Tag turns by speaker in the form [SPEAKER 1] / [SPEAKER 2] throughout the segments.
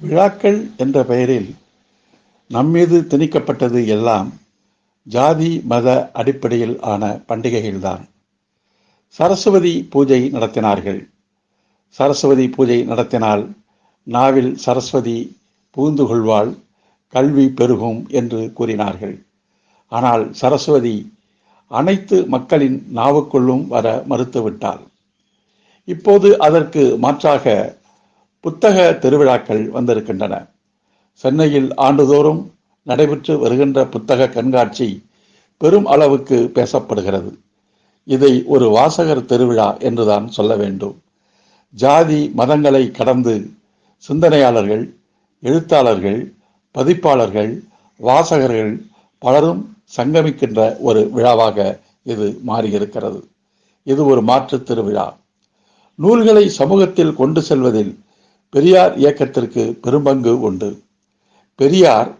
[SPEAKER 1] விழாக்கள் என்ற பெயரில் நம்மீது திணிக்கப்பட்டது எல்லாம் ஜாதி மத அடிப்படையில் ஆன பண்டிகைகள்தான். சரஸ்வதி பூஜை நடத்தினார்கள். சரஸ்வதி பூஜை நடத்தினால் நாவில் சரஸ்வதி புகுந்து கொள்வாள் கல்வி பெருகும் என்று கூறினார்கள். ஆனால் சரஸ்வதி அனைத்து மக்களின் நாவுக்குள்ளும் வர மறுத்துவிட்டாள். இப்போது அதற்கு மாற்றாக புத்தக திருவிழாக்கள் வந்திருக்கின்றன. சென்னையில் ஆண்டுதோறும் நடைபெற்று வருகின்ற புத்தக கண்காட்சி பெரும் அளவுக்கு பேசப்படுகிறது. இதை ஒரு வாசகர் திருவிழா என்றுதான் சொல்ல வேண்டும். ஜாதி மதங்களை கடந்து சிந்தனையாளர்கள் எழுத்தாளர்கள் பதிப்பாளர்கள் வாசகர்கள் பலரும் சங்கமிக்கின்ற ஒரு விழாவாக இது மாறியிருக்கிறது. இது ஒரு மாற்றுத் திருவிழா. நூல்களை சமூகத்தில் கொண்டு செல்வதில் பெரியார் இயக்கத்திற்கு பெரும்பங்கு உண்டு. பெரியார்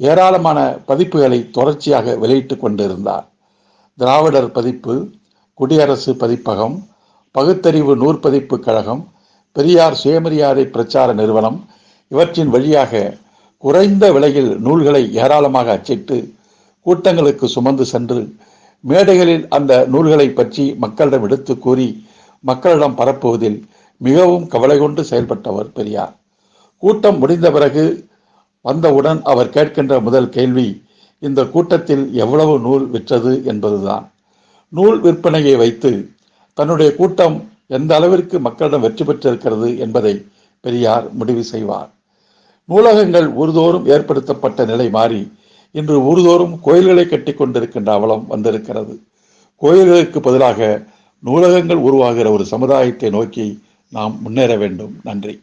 [SPEAKER 1] ஏராளமான பதிப்புகளை தொடர்ச்சியாக வெளியிட்டுக் கொண்டிருந்தார். திராவிடர் பதிப்பு குடியரசு பதிப்பகம் பகுத்தறிவு நூற்பதிப்பு கழகம் பெரியார் சுயமரியாதை பிரச்சார நிறுவனம் இவற்றின் வழியாக குறைந்த விலையில் நூல்களை ஏராளமாக அச்சிட்டு கூட்டங்களுக்கு சுமந்து சென்று மேடைகளில் அந்த நூல்களை பற்றி மக்களிடம் எடுத்து கூறி மக்களிடம் பரப்புவதில் மிகவும் கவலை கொண்டு செயல்பட்டவர் பெரியார். கூட்டம் முடிந்த பிறகு வந்தவுடன் அவர் கேட்கின்ற முதல் கேள்வி இந்த கூட்டத்தில் எவ்வளவு நூல் விற்றது என்பதுதான். நூல் விற்பனையை வைத்து தன்னுடைய கூட்டம் எந்த அளவிற்கு மக்களிடம் வெற்றி பெற்றிருக்கிறது என்பதை பெரியார் முடிவு செய்வார். நூலகங்கள் ஊர்தோறும் ஏற்படுத்தப்பட்ட நிலை மாறி இன்று ஊர்தோறும் கோயில்களை கட்டி கொண்டிருக்கின்ற அவலம் வந்திருக்கிறது. கோயில்களுக்கு பதிலாக நூலகங்கள் உருவாகிற ஒரு சமுதாயத்தை நோக்கி நாம் முன்னேற வேண்டும். நன்றி.